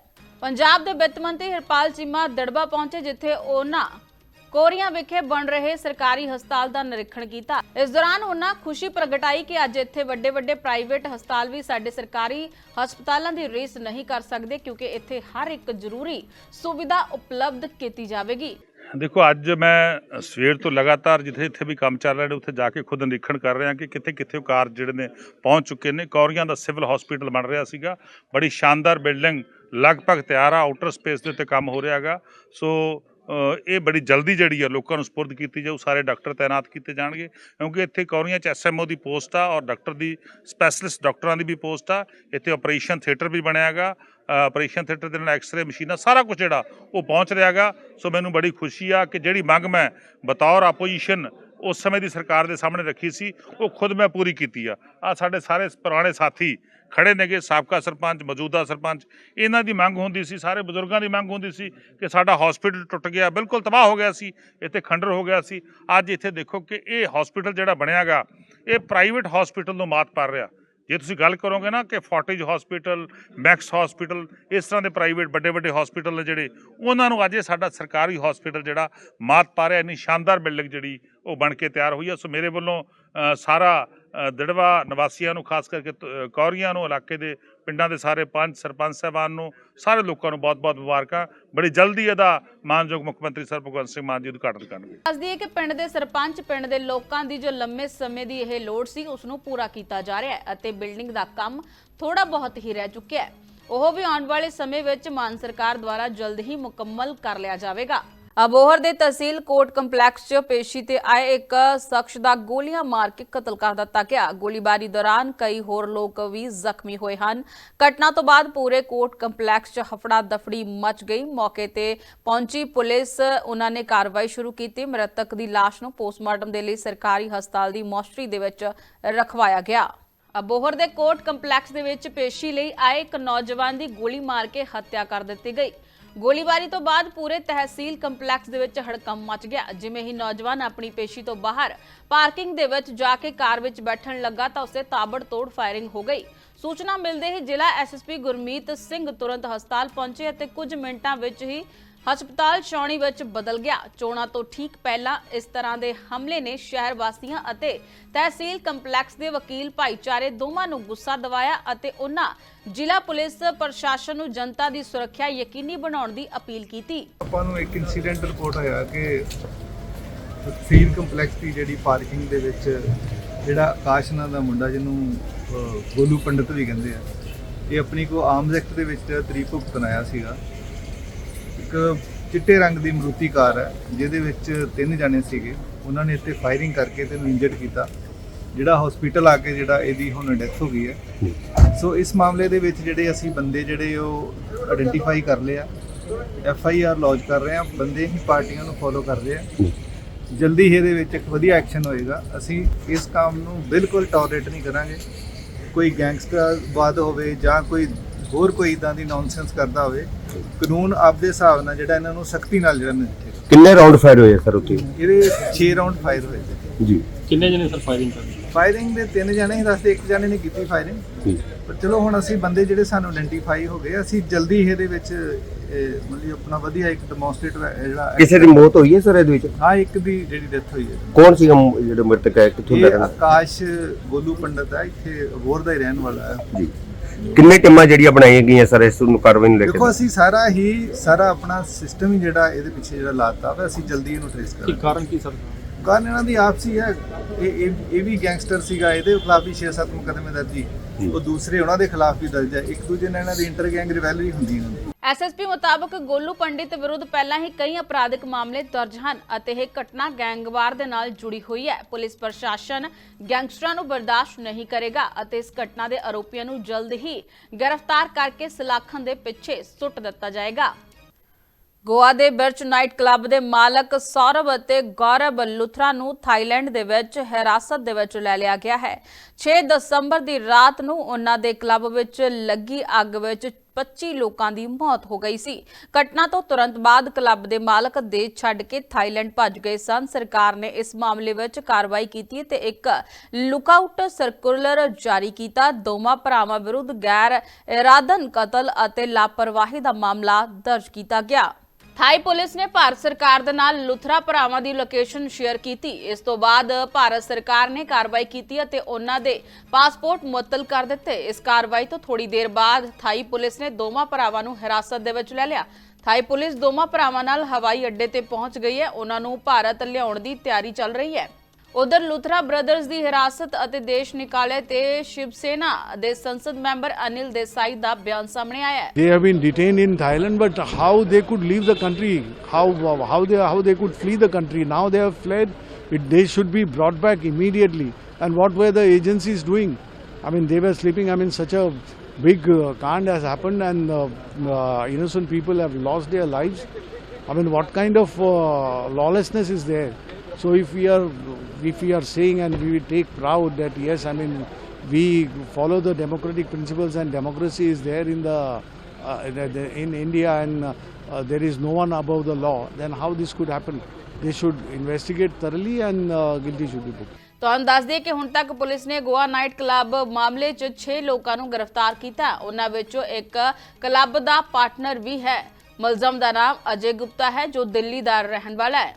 ਪੰਜਾਬ ਦੇ ਵਿੱਤ ਮੰਤਰੀ ਹਰਪਾਲ ਚੀਮਾ ਦੜਬਾ ਪਹੁੰਚੇ, ਜਿੱਥੇ ਉਹਨਾਂ ਕੋਰੀਆਂ ਵਿਖੇ ਬਣ ਰਹੇ ਸਰਕਾਰੀ ਹਸਪਤਾਲ ਦਾ ਨਿਰੀਖਣ ਕੀਤਾ। ਇਸ ਦੌਰਾਨ ਉਹਨਾਂ ਖੁਸ਼ੀ ਪ੍ਰਗਟਾਈ ਕਿ ਅੱਜ ਇੱਥੇ ਵੱਡੇ ਵੱਡੇ ਪ੍ਰਾਈਵੇਟ ਹਸਪਤਾਲ ਵੀ ਸਾਡੇ ਸਰਕਾਰੀ ਹਸਪਤਾਲਾਂ ਦੀ ਰੇਸ ਨਹੀਂ ਕਰ ਸਕਦੇ ਕਿਉਂਕਿ ਇੱਥੇ ਹਰ ਇੱਕ ਜ਼ਰੂਰੀ ਸੁਵਿਧਾ ਉਪਲਬਧ ਕੀਤੀ ਜਾਵੇਗੀ। ਦੇਖੋ, ਅੱਜ ਮੈਂ ਸਵੇਰ ਤੋਂ ਲਗਾਤਾਰ ਜਿੱਥੇ ਜਿੱਥੇ ਵੀ ਕੰਮ ਚੱਲ ਰਿਹਾ ਨੇ ਉੱਥੇ ਜਾ ਕੇ ਖੁਦ ਨਿਰੀਖਣ ਕਰ ਰਿਹਾ ਕਿ ਕਿੱਥੇ ਕਿੱਥੇ ਕਾਰਜ ਜਿਹੜੇ ਨੇ ਪਹੁੰਚ ਚੁੱਕੇ ਨੇ। ਕੌਰੀਆਂ ਦਾ ਸਿਵਲ ਹਸਪੀਟਲ ਬਣ ਰਿਹਾ ਸੀਗਾ। ਬੜੀ ਸ਼ਾਨਦਾਰ ਬਿਲਡਿੰਗ, ਲਗਭਗ ਤਿਆਰ ਆ ਆਊਟਰ ਸਪੇਸ ਦੇ ਉੱਤੇ ਕੰਮ ਹੋ ਰਿਹਾਗਾ ਸੋ ਇਹ ਬੜੀ ਜਲਦੀ ਜਿਹੜੀ ਆ ਲੋਕਾਂ ਨੂੰ ਸਪੁਰਦ ਕੀਤੀ ਜਾਊ, ਸਾਰੇ ਡਾਕਟਰ ਤਾਇਨਾਤ ਕੀਤੇ ਜਾਣਗੇ, ਕਿਉਂਕਿ ਇੱਥੇ ਕੌਰੀਆਂ ਚ ਐਸਐਮਓ ਦੀ ਪੋਸਟ ਆ ਔਰ ਡਾਕਟਰ ਦੀ ਸਪੈਸ਼ਲਿਸਟ ਡਾਕਟਰਾਂ ਦੀ ਵੀ ਪੋਸਟ ਆ, ਇੱਥੇ ਆਪਰੇਸ਼ਨ ਥੀਏਟਰ ਵੀ ਬਣਿਆਗਾ ਆਪਰੇਸ਼ਨ ਥੀਏਟਰ ਦੇ ਨਾਲ ਐਕਸ-ਰੇ ਮਸ਼ੀਨਾਂ ਸਾਰਾ ਕੁਝ ਜਿਹੜਾ ਉਹ ਪਹੁੰਚ ਰਿਹਾਗਾ ਸੋ ਮੈਨੂੰ ਬੜੀ ਖੁਸ਼ੀ ਆ ਕਿ ਜਿਹੜੀ ਮੰਗ ਮੈਂ ਬਤੌਰ ਆਪੋਜੀਸ਼ਨ ਉਸ ਸਮੇਂ ਦੀ ਸਰਕਾਰ ਦੇ ਸਾਹਮਣੇ ਰੱਖੀ ਸੀ, ਉਹ ਖੁਦ ਮੈਂ ਪੂਰੀ ਕੀਤੀ ਆ। ਆ ਸਾਡੇ ਸਾਰੇ ਪੁਰਾਣੇ ਸਾਥੀ ਖੜੇ ਨੇਗੇ, ਸਾਬਕਾ ਸਰਪੰਚ, ਮੌਜੂਦਾ ਸਰਪੰਚ। ਇਹਨਾਂ ਦੀ ਮੰਗ ਹੁੰਦੀ ਸੀ, ਸਾਰੇ ਬਜ਼ੁਰਗਾਂ ਦੀ ਮੰਗ ਹੁੰਦੀ ਸੀ ਕਿ ਸਾਡਾ ਹਸਪੀਟਲ ਟੁੱਟ ਗਿਆ। ਬਿਲਕੁਲ ਤਬਾਹ ਹੋ ਗਿਆ ਸੀ। ਇੱਥੇ ਖੰਡਰ ਹੋ ਗਿਆ ਸੀ। ਅੱਜ ਇੱਥੇ ਦੇਖੋ ਕਿ ਇਹ ਹਸਪੀਟਲ ਜਿਹੜਾ ਬਣਿਆਗਾ ਇਹ ਪ੍ਰਾਈਵੇਟ ਹਸਪੀਟਲ ਨੂੰ ਮਾਤ ਪਾ ਰਿਹਾ। ਜੇ ਤੁਸੀਂ ਗੱਲ ਕਰੋਗੇ ਨਾ ਕਿ ਫੋਰਟੇਜ ਹਸਪੀਟਲ ਮੈਕਸ ਹਸਪੀਟਲ ਇਸ ਤਰ੍ਹਾਂ ਦੇ ਪ੍ਰਾਈਵੇਟ ਵੱਡੇ ਵੱਡੇ ਹਸਪੀਟਲ ਨੇ ਜਿਹੜੇ, ਉਹਨਾਂ ਨੂੰ ਅੱਜ ਇਹ ਸਾਡਾ ਸਰਕਾਰੀ ਹਸਪੀਟਲ ਜਿਹੜਾ ਮਾਤ ਪਾ ਰਿਹਾ। ਇੰਨੀ ਸ਼ਾਨਦਾਰ ਬਿਲਡਿੰਗ ਜਿਹੜੀ ਉਹ ਬਣ ਕੇ ਤਿਆਰ ਹੋਈ ਹੈ। ਸੋ ਮੇਰੇ ਵੱਲੋਂ ਸਾਰਾ ਦਿੜਵਾ ਨਿਵਾਸੀਆਂ ਨੂੰ, ਖਾਸ ਕਰਕੇ ਕੌਰੀਆਂ ਨੂੰ, ਇਲਾਕੇ ਦੇ ਪਿੰਡਾਂ ਦੇ ਸਾਰੇ ਪੰਚ ਸਰਪੰਚ ਸਾਹਿਬਾਨ ਨੂੰ, ਸਾਰੇ ਲੋਕਾਂ ਨੂੰ ਬਹੁਤ-ਬਹੁਤ ਮੁਬਾਰਕਾਂ। ਬੜੀ ਜਲਦੀ ਇਹਦਾ ਮਾਨਯੋਗ ਮੁੱਖ ਮੰਤਰੀ ਸਰ ਭਗਵੰਤ ਸਿੰਘ ਮਾਨ ਜੀ ਉਦਘਾਟਨ ਕਰਨਗੇ। ਦੱਸਦੀ ਹੈ ਕਿ ਪਿੰਡ ਦੇ ਸਰਪੰਚ, ਪਿੰਡ ਦੇ ਲੋਕਾਂ ਦੀ ਜੋ ਲੰਮੇ ਸਮੇਂ ਦੀ ਇਹ ਲੋੜ ਸੀ, ਉਸ ਨੂੰ ਪੂਰਾ ਕੀਤਾ ਜਾ ਰਿਹਾ ਹੈ ਅਤੇ ਬਿਲਡਿੰਗ ਦਾ ਕੰਮ ਥੋੜਾ ਬਹੁਤ ਹੀ ਰਹਿ ਚੁੱਕਿਆ ਹੈ। ਉਹ ਵੀ ਆਉਣ ਵਾਲੇ ਸਮੇਂ ਵਿੱਚ ਮਾਨ ਸਰਕਾਰ ਦੁਆਰਾ ਜਲਦ ਹੀ ਮੁਕੰਮਲ ਕਰ ਲਿਆ ਜਾਵੇਗਾ। ਅਬੋਹਰ ਦੇ ਤਹਿਸੀਲ ਕੋਰਟ ਕੰਪਲੈਕਸ 'ਚ ਪੇਸ਼ੀ ਤੇ ਆਏ ਇੱਕ ਸ਼ਖਸ ਦਾ ਗੋਲੀਆਂ ਮਾਰ ਕੇ ਕਤਲ ਕਰ ਦਿੱਤਾ ਗਿਆ। ਗੋਲੀਬਾਰੀ ਦੌਰਾਨ ਕਈ ਹੋਰ ਲੋਕ ਵੀ ਜ਼ਖਮੀ ਹੋਏ ਹਨ। ਘਟਨਾ ਤੋਂ ਬਾਅਦ ਪੂਰੇ ਕੋਰਟ ਕੰਪਲੈਕਸ 'ਚ ਹਫੜਾ ਦਫੜੀ ਮਚ ਗਈ। ਮੌਕੇ ਤੇ ਪਹੁੰਚੀ ਪੁਲਿਸ, ਉਹਨਾਂ ਨੇ ਕਾਰਵਾਈ ਸ਼ੁਰੂ ਕੀਤੀ। ਮ੍ਰਿਤਕ ਦੀ ਲਾਸ਼ ਨੂੰ ਪੋਸਟਮਾਰਟਮ ਦੇ ਲਈ ਸਰਕਾਰੀ ਹਸਪਤਾਲ ਦੀ ਮੋਸਟਰੀ ਦੇ ਵਿੱਚ ਰਖਵਾਇਆ ਗਿਆ। ਅਬੋਹਰ ਦੇ ਕੋਰਟ ਕੰਪਲੈਕਸ ਦੇ ਵਿੱਚ ਪੇਸ਼ੀ ਲਈ ਆਏ ਇੱਕ ਨੌਜਵਾਨ ਦੀ ਗੋਲੀ ਮਾਰ ਕੇ ਹੱਤਿਆ ਕਰ ਦਿੱਤੀ ਗਈ। ਗੋਲੀਬਾਰੀ ਤੋਂ ਬਾਅਦ ਪੂਰੇ ਤਹਿਸੀਲ ਕੰਪਲੈਕਸ ਦੇ ਵਿੱਚ ਹੜਕੰਪ ਮਚ ਗਿਆ। ਜਿਵੇਂ ਹੀ ਨੌਜਵਾਨ ਆਪਣੀ ਪੇਸ਼ੀ ਤੋਂ ਬਾਹਰ ਪਾਰਕਿੰਗ ਦੇ ਵਿੱਚ ਜਾ ਕੇ ਕਾਰ ਵਿੱਚ ਬੈਠਣ ਲੱਗਾ ਤਾਂ ਉਸੇ ਤਾਬੜਤੋੜ ਫਾਇਰਿੰਗ ਹੋ ਗਈ। ਸੂਚਨਾ ਮਿਲਦੇ ਹੀ ਜ਼ਿਲ੍ਹਾ ਐਸਐਸਪੀ ਗੁਰਮੀਤ ਸਿੰਘ ਤੁਰੰਤ ਹਸਪਤਾਲ ਪਹੁੰਚੇ ਅਤੇ ਕੁਝ ਮਿੰਟਾਂ ਵਿੱਚ ਹੀ ਹਸਪਤਾਲ ਛਾਉਣੀ ਵਿੱਚ ਬਦਲ ਗਿਆ। ਚੋਣਾਂ ਤੋਂ ਠੀਕ ਪਹਿਲਾਂ ਇਸ ਤਰ੍ਹਾਂ ਦੇ ਹਮਲੇ ਨੇ ਸ਼ਹਿਰ ਵਾਸੀਆਂ ਅਤੇ ਤਹਿਸੀਲ ਕੰਪਲੈਕਸ ਦੇ ਵਕੀਲ ਭਾਈਚਾਰੇ ਦੋਵਾਂ ਨੂੰ ਗੁੱਸਾ ਦਿਵਾਇਆ ਅਤੇ ਉਹਨਾਂ ਜ਼ਿਲ੍ਹਾ ਪੁਲਿਸ ਪ੍ਰਸ਼ਾਸਨ ਨੂੰ ਜਨਤਾ ਦੀ ਸੁਰੱਖਿਆ ਯਕੀਨੀ ਬਣਾਉਣ ਦੀ ਅਪੀਲ ਕੀਤੀ। ਆਪਾਂ ਨੂੰ ਇੱਕ ਇਨਸੀਡੈਂਟ ਰਿਪੋਰਟ ਆਇਆ ਕਿ ਤਹਿਸੀਲ ਕੰਪਲੈਕਸ ਦੀ ਜਿਹੜੀ ਪਾਰਕਿੰਗ ਦੇ ਵਿੱਚ ਜਿਹੜਾ ਆਕਾਸ਼ ਨਾਂ ਦਾ ਮੁੰਡਾ ਜਿਹਨੂੰ ਅਹ, ਗੋਲੂ ਪੰਡਤ ਵੀ ਕਹਿੰਦੇ ਆ ਇਹ ਆਪਣੀ ਕੋ ਆਰਮਸ ਐਕਟ ਦੇ ਵਿੱਚ ਤਰੀ ਭੁਗਤਣ ਆਇਆ ਸੀਗਾ। ਇੱਕ ਚਿੱਟੇ ਰੰਗ ਦੀ ਮਰੂਤੀ ਕਾਰ ਹੈ, ਜਿਹਦੇ ਵਿੱਚ ਤਿੰਨ ਜਾਣੇ ਸੀਗੇ। ਉਹਨਾਂ ਨੇ ਇੱਥੇ ਫਾਇਰਿੰਗ ਕਰਕੇ ਤੇ ਇਹਨੂੰ ਇੰਜਰਡ ਕੀਤਾ। ਜਿਹੜਾ ਹਸਪੀਟਲ ਆ ਕੇ ਜਿਹੜਾ ਇਹਦੀ ਹੁਣ ਡੈਥ ਹੋ ਗਈ ਹੈ। ਸੋ ਇਸ ਮਾਮਲੇ ਦੇ ਵਿੱਚ ਜਿਹੜੇ ਅਸੀਂ ਬੰਦੇ ਜਿਹੜੇ ਉਹ ਆਇਡੈਂਟੀਫਾਈ ਕਰ ਲਏ ਆ ਐਫ ਆਈ ਆਰ ਲੌਂਚ ਕਰ ਰਹੇ ਆ ਬੰਦੇ ਹੀ ਪਾਰਟੀਆਂ ਨੂੰ ਫੋਲੋ ਕਰ ਰਹੇ ਆ ਜਲਦੀ ਹੀ ਇਹਦੇ ਵਿੱਚ ਇੱਕ ਵਧੀਆ ਐਕਸ਼ਨ ਹੋਏਗਾ। ਅਸੀਂ ਇਸ ਕੰਮ ਨੂੰ ਬਿਲਕੁਲ ਟੋਲਰੇਟ ਨਹੀਂ ਕਰਾਂਗੇ। ਕੋਈ ਗੈਂਗਸਟਰ ਗੈਂਗਸਟਰਵਾਦ ਹੋਵੇ ਜਾਂ ਕੋਈ ਹੋਰ ਕੋਈ ਇਦਾਂ ਦੀ ਨੌਨਸੈਂਸ ਕਰਦਾ ਹੋਵੇ ਕਾਨੂੰਨ ਆਪਦੇ ਹਿਸਾਬ ਨਾਲ ਜਿਹੜਾ ਇਹਨਾਂ ਨੂੰ ਸਖਤੀ ਨਾਲ ਜਿਹੜਾ ਨਿਪਟੇਗਾ ਕਿੰਨੇ ਰਾਉਂਡ ਫਾਇਰ ਹੋਏ ਸਰ ਉੱਥੇ? ਇਹਦੇ 6 ਰਾਉਂਡ ਫਾਇਰ ਹੋਏ ਸੀ। ਜੀ। ਕਿੰਨੇ ਜਣੇ ਸਰ ਫਾਇਰਿੰਗ ਕਰਦੇ? ਫਾਇਰਿੰਗ ਦੇ ਤਿੰਨ ਜਣੇ ਹੀ ਦੱਸਦੇ ਇੱਕ ਜਣੇ ਨੇ ਕੀਤੀ ਫਾਇਰਿੰਗ ਪਰ ਚਲੋ ਹੁਣ ਅਸੀਂ ਬੰਦੇ ਜਿਹੜੇ ਸਾਨੂੰ ਆਇਡੈਂਟੀਫਾਈ ਹੋ ਗਏ ਅਸੀਂ ਜਲਦੀ ਇਹਦੇ ਵਿੱਚ ਮਤਲਬ ਆਪਣਾ ਵਧੀਆ ਇੱਕ ਡੈਮੋਨਸਟ੍ਰੇਟ ਜਿਹੜਾ ਕਿਸੇ ਦੀ ਮੌਤ ਹੋਈ ਹੈ ਸਰ ਇਹਦੇ ਵਿੱਚ? ਹਾਂ ਇੱਕ ਦੀ ਜਿਹੜੀ ਡੈਥ ਹੋਈ ਹੈ। ਕੌਣ ਮ- ਜਿਹੜਾ ਮ੍ਰਿਤਕ ਹੈ ਕਿੱਥੋਂ ਦਾ ਆਕਾਸ਼ ਗੋਲੂ ਪੰਡਤ ਹੈ ਇੱਥੇ ਅਬੋਰ ਦਾ ਹੀ ਰਹਿਣ ਵਾਲਾ ਹੈ। ਜੀ। ਕਿੰਨੇ ਟੀਮਾਂ ਜਿਹੜੀਆਂ ਬਣਾਈਆਂ ਗਈਆਂ ਸਰ ਇਸ ਨੂੰ ਕਾਰਵਾਈ ਨੂੰ ਲੈ ਕੇ ਦੇਖੋ ਅਸੀਂ ਸਾਰਾ ਹੀ ਸਾਰਾ ਆਪਣਾ ਸਿਸਟਮ ਹੀ ਜਿਹੜਾ ਇਹਦੇ ਪਿੱਛੇ ਜਿਹੜਾ ਲਾਤਾ ਵਾ ਅਸੀਂ ਜਲਦੀ ਇਹਨੂੰ ਟ੍ਰੇਸ ਕਰਾਂਗੇ। ਕਾਰਨ ਕੀ ਸਰ? ਕਾਰਨ ਇਹਨਾਂ ਦੀ ਆਪਸੀ ਹੈ। ਇਹ ਇਹ ਇਹ ਵੀ ਗੈਂਗਸਟਰ ਸੀਗਾ ਇਹਦੇ ਖਿਲਾਫ ਵੀ 6-7 ਮੁਕੱਦਮੇ ਦਰਜ ਸੀ। ਉਹ ਦੂਸਰੇ ਉਹਨਾਂ ਦੇ ਖਿਲਾਫ ਵੀ ਦਰਜ ਹੈ। ਇੱਕ ਦੂਜੇ ਨਾਲ ਇਹਨਾਂ ਦੀ ਇੰਟਰ ਗੈਂਗ ਰਿਵੈਲਰੀ ਹੁੰਦੀ ਇਹਨਾਂ ਦੀ ਐਸਐਸਪੀ ਮੁਤਾਬਕ ਗੋਲੂ ਪੰਡਿਤ ਵਿਰੁੱਧ ਪਹਿਲਾਂ ਹੀ ਕਈ ਅਪਰਾਧਿਕ ਮਾਮਲੇ ਦਰਜ ਹਨ ਅਤੇ ਇਹ ਘਟਨਾ ਗੈਂਗਵਾਰ ਦੇ ਨਾਲ ਜੁੜੀ ਹੋਈ ਹੈ। ਪੁਲਿਸ ਪ੍ਰਸ਼ਾਸਨ ਗੈਂਗਸਟਰਾਂ ਨੂੰ ਬਰਦਾਸ਼ਤ ਨਹੀਂ ਕਰੇਗਾ ਅਤੇ ਇਸ ਘਟਨਾ ਦੇ ਆਰੋਪੀਆਂ ਨੂੰ ਜਲਦ ਹੀ ਗ੍ਰਿਫਤਾਰ ਕਰਕੇ ਸਲਾਖਾਂ ਦੇ ਪਿੱਛੇ ਸੁੱਟ ਦਿੱਤਾ ਜਾਏਗਾ। ਗੋਆ ਦੇ ਬਿਰਚ ਨਾਈਟ ਕਲੱਬ ਦੇ ਮਾਲਕ ਸੌਰਵ ਅਤੇ ਗੌਰਵ ਲੁਥਰਾ ਨੂੰ ਥਾਈਲੈਂਡ ਦੇ ਵਿੱਚ ਹਿਰਾਸਤ ਦੇ ਵਿੱਚ ਲੈ ਲਿਆ ਗਿਆ ਹੈ। 6 ਦਸੰਬਰ ਦੀ ਰਾਤ ਨੂੰ ਉਹਨਾਂ ਦੇ ਕਲੱਬ ਵਿੱਚ ਲੱਗੀ ਅੱਗ ਵਿੱਚ 25 ਲੋਕਾਂ ਦੀ ਮੌਤ ਹੋ ਗਈ ਸੀ। ਘਟਨਾ ਤੋਂ ਤੁਰੰਤ ਬਾਅਦ ਕਲੱਬ ਦੇ ਮਾਲਕ ਦੇਸ਼ ਛੱਡ ਕੇ ਥਾਈਲੈਂਡ ਭੱਜ ਗਏ ਸਨ। ਸਰਕਾਰ ਨੇ ਇਸ ਮਾਮਲੇ ਵਿੱਚ ਕਾਰਵਾਈ ਕੀਤੀ ਤੇ ਇੱਕ ਲੁਕਆਊਟ ਸਰਕੂਲਰ ਜਾਰੀ ਕੀਤਾ। ਦੋਵਾਂ ਭਰਾਵਾਂ ਵਿਰੁੱਧ ਗੈਰ ਇਰਾਦਨ ਕਤਲ ਅਤੇ ਲਾਪਰਵਾਹੀ ਦਾ ਮਾਮਲਾ ਦਰਜ ਕੀਤਾ ਗਿਆ। ਥਾਈ ਪੁਲਿਸ ਨੇ ਭਾਰਤ ਸਰਕਾਰ ਦੇ ਨਾਲ ਲੁਥਰਾ ਭਰਾਵਾਂ ਦੀ ਲੋਕੇਸ਼ਨ ਸ਼ੇਅਰ ਕੀਤੀ। ਇਸ ਤੋਂ ਬਾਅਦ ਭਾਰਤ ਸਰਕਾਰ ਨੇ ਕਾਰਵਾਈ ਕੀਤੀ ਅਤੇ ਉਹਨਾਂ ਦੇ ਪਾਸਪੋਰਟ ਮੁਅੱਤਲ ਕਰ ਦਿੱਤੇ। ਇਸ ਕਾਰਵਾਈ ਤੋਂ ਥੋੜੀ ਦੇਰ ਬਾਅਦ ਥਾਈ ਪੁਲਿਸ ਨੇ ਦੋਵਾਂ ਭਰਾਵਾਂ ਨੂੰ ਹਿਰਾਸਤ ਦੇ ਵਿੱਚ ਲੈ ਲਿਆ। ਥਾਈ ਪੁਲਿਸ ਦੋਵਾਂ ਭਰਾਵਾਂ ਨਾਲ ਹਵਾਈ ਅੱਡੇ ਤੇ ਪਹੁੰਚ ਗਈ ਹੈ। ਉਹਨਾਂ ਨੂੰ ਭਾਰਤ ਲਿਆਉਣ ਦੀ ਤਿਆਰੀ ਚੱਲ ਰਹੀ ਹੈ। ਉਧਰ ਲੁਥਰਾ ਬ੍ਰਦਰਜ਼ ਦੀ ਹਿਰਾਸਤ ਅਤੇ ਦੇਸ਼ ਨਿਕਾਲੇ ਤੇ ਸ਼ਿਵ ਸੇਨਾ ਦੇ ਸੰਸਦ ਮੈਂਬਰ ਅਨਿਲ ਦੇਸਾਈ ਦਾ ਬਿਆਨ ਸਾਹਮਣੇ ਆਇਆ ਹੈ They have been detained in Thailand, but how they could leave the country, how how they how they could flee the country. Now they have fled. It, they should be brought back immediately. And what were the agencies doing? I mean, they were sleeping. I mean, such a big uh, kand has happened, and uh, uh, innocent people have lost their lives. I mean, what kind of uh, lawlessness is there? So if we are if we are saying and we take proud that yes, I mean we follow the democratic principles and democracy is there in the, uh, the, the in India and uh, uh, there is no one above the law, then how this could happen? They should investigate thoroughly and uh, guilty should be booked. ਤੁਹਾਨੂੰ ਦੱਸ ਦਈਏ ਕਿ ਹੁਣ ਤੱਕ police ਨੇ Goa night club ਮਾਮਲੇ 'ਚ 6 ਲੋਕਾਂ ਨੂੰ ਗ੍ਰਿਫਤਾਰ ਕੀਤਾ ਉਹਨਾਂ ਵਿੱਚੋਂ ਇੱਕ ਕਲੱਬ ਦਾ ਪਾਰਟਨਰ ਵੀ ਹੈ ਮੁਲਜ਼ਮ ਦਾ ਨਾਮ ਅਜੇ ਗੁਪਤਾ ਹੈ ਜੋ ਦਿੱਲੀ ਦਾ ਰਹਿਣ ਵਾਲਾ ਹੈ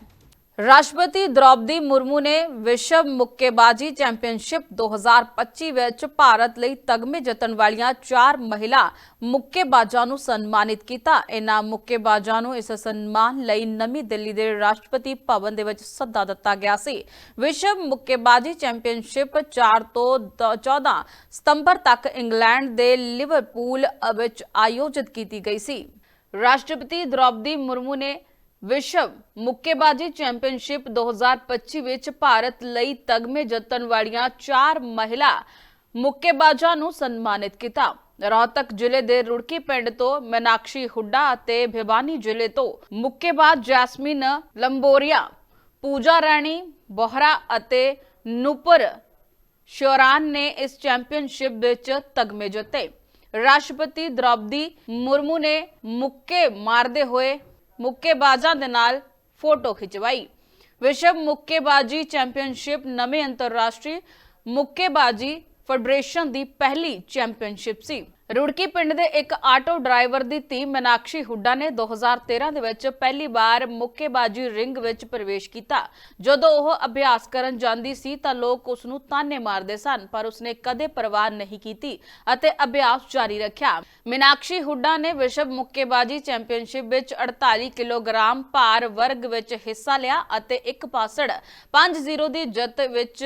ਰਾਸ਼ਟਰਪਤੀ ਦ੍ਰੌਪਦੀ ਮੁਰਮੂ ਨੇ ਵਿਸ਼ਵ ਮੁੱਕੇਬਾਜ਼ੀ ਚੈਂਪੀਅਨਸ਼ਿਪ 2025 ਵਿੱਚ ਭਾਰਤ ਲਈ ਤਗਮੇ ਜਿੱਤਣ ਵਾਲੀਆਂ ਚਾਰ ਮਹਿਲਾ ਮੁੱਕੇਬਾਜ਼ਾਂ ਨੂੰ ਸਨਮਾਨਿਤ ਕੀਤਾ। ਇਹਨਾਂ ਮੁੱਕੇਬਾਜ਼ਾਂ ਨੂੰ ਇਸ ਸਨਮਾਨ ਲਈ ਨਵੀਂ ਦਿੱਲੀ ਦੇ ਰਾਸ਼ਟਰਪਤੀ ਭਵਨ ਦੇ ਵਿੱਚ ਸੱਦਾ ਦਿੱਤਾ ਗਿਆ ਸੀ। ਵਿਸ਼ਵ ਮੁੱਕੇਬਾਜ਼ੀ ਚੈਂਪੀਅਨਸ਼ਿਪ 4 ਤੋਂ ਦ- 14 ਸਤੰਬਰ ਤੱਕ ਇੰਗਲੈਂਡ ਦੇ ਲਿਵਰਪੂਲ ਵਿੱਚ ਆਯੋਜਿਤ ਕੀਤੀ ਗਈ ਸੀ। ਰਾਸ਼ਟਰਪਤੀ ਦ੍ਰੌਪਦੀ ਮੁਰਮੂ ਨੇ ਵਿਸ਼ਵ ਮੁੱਕੇਬਾਜ਼ੀ ਚੈਂਪੀਅਨਸ਼ਿਪ 2025 ਵਿੱਚ ਭਾਰਤ ਲਈ ਤਗਮੇ ਜਿੱਤਣ ਵਾਲੀਆਂ ਚਾਰ ਮਹਿਲਾ ਮੁੱਕੇਬਾਜ਼ਾਂ ਨੂੰ ਸਨਮਾਨਿਤ ਕੀਤਾ। ਰੋਹਤਕ ਜ਼ਿਲ੍ਹੇ ਦੇ ਰੁੜਕੀ ਪਿੰਡ ਤੋਂ ਮਨਾਕਸ਼ੀ ਹੁੱਡਾ ਅਤੇ ਭਿਵਾਨੀ ਜ਼ਿਲ੍ਹੇ ਤੋਂ ਮੁੱਕੇਬਾਜ਼ ਜੈਸਮੀਨ ਲੰਬੋਰੀਆ, ਪੂਜਾ ਰਾਣੀ, ਬੋਹਰਾ ਅਤੇ ਨੂਪਰ ਸ਼ੋਰਾਨ ਨੇ ਇਸ ਚੈਂਪੀਅਨਸ਼ਿਪ ਵਿੱਚ ਤਗਮੇ ਜਿੱਤੇ। ਰਾਸ਼ਟਰਪਤੀ ਦ੍ਰੌਪਦੀ ਮੁਰਮੂ ਨੇ ਮੁੱਕੇ ਮਾਰਦੇ ਹੋਏ ਮੁੱਕੇਬਾਜ਼ਾਂ ਦੇ ਨਾਲ ਫੋਟੋ ਖਿਚਵਾਈ। ਵਿਸ਼ਵ ਮੁੱਕੇਬਾਜ਼ੀ ਚੈਂਪੀਅਨਸ਼ਿਪ ਨਵੇਂ ਅੰਤਰਰਾਸ਼ਟਰੀ ਮੁੱਕੇਬਾਜ਼ੀ ਫੈਡਰੇਸ਼ਨ ਦੀ ਪਹਿਲੀ ਚੈਂਪੀਅਨਸ਼ਿਪ ਸੀ। ਰੁੜਕੀ ਪਿੰਡ ਦੇ ਇੱਕ ਆਟੋ ਡਰਾਈਵਰ ਦੀ ਧੀ ਮਨਾਕਸ਼ੀ ਹੁੱਡਾ ਨੇ 2013 ਦੇ ਵਿੱਚ ਪਹਿਲੀ ਵਾਰ ਮੁੱਕੇਬਾਜ਼ੀ ਰਿੰਗ ਵਿੱਚ ਪ੍ਰਵੇਸ਼ ਕੀਤਾ। ਜਦੋਂ ਉਹ ਅਭਿਆਸ ਕਰਨ ਜਾਂਦੀ ਸੀ ਤਾਂ ਲੋਕ ਉਸ ਨੂੰ ਤਾਨੇ ਮਾਰਦੇ ਸਨ, ਪਰ ਉਸਨੇ ਕਦੇ ਪਰਵਾਹ ਨਹੀਂ ਕੀਤੀ ਅਤੇ ਅਭਿਆਸ ਜਾਰੀ ਰੱਖਿਆ। ਮੀਨਾਕਸ਼ੀ ਹੁੱਡਾ ਨੇ ਵਿਸ਼ਵ ਮੁੱਕੇਬਾਜ਼ੀ ਚੈਂਪੀਅਨਸ਼ਿਪ ਵਿੱਚ 48 ਕਿਲੋਗ੍ਰਾਮ ਭਾਰ ਵਰਗ ਵਿੱਚ ਹਿੱਸਾ ਲਿਆ ਅਤੇ ਇੱਕ ਪਾਸੜ 5-0 ਦੀ ਜਿੱਤ ਵਿੱਚ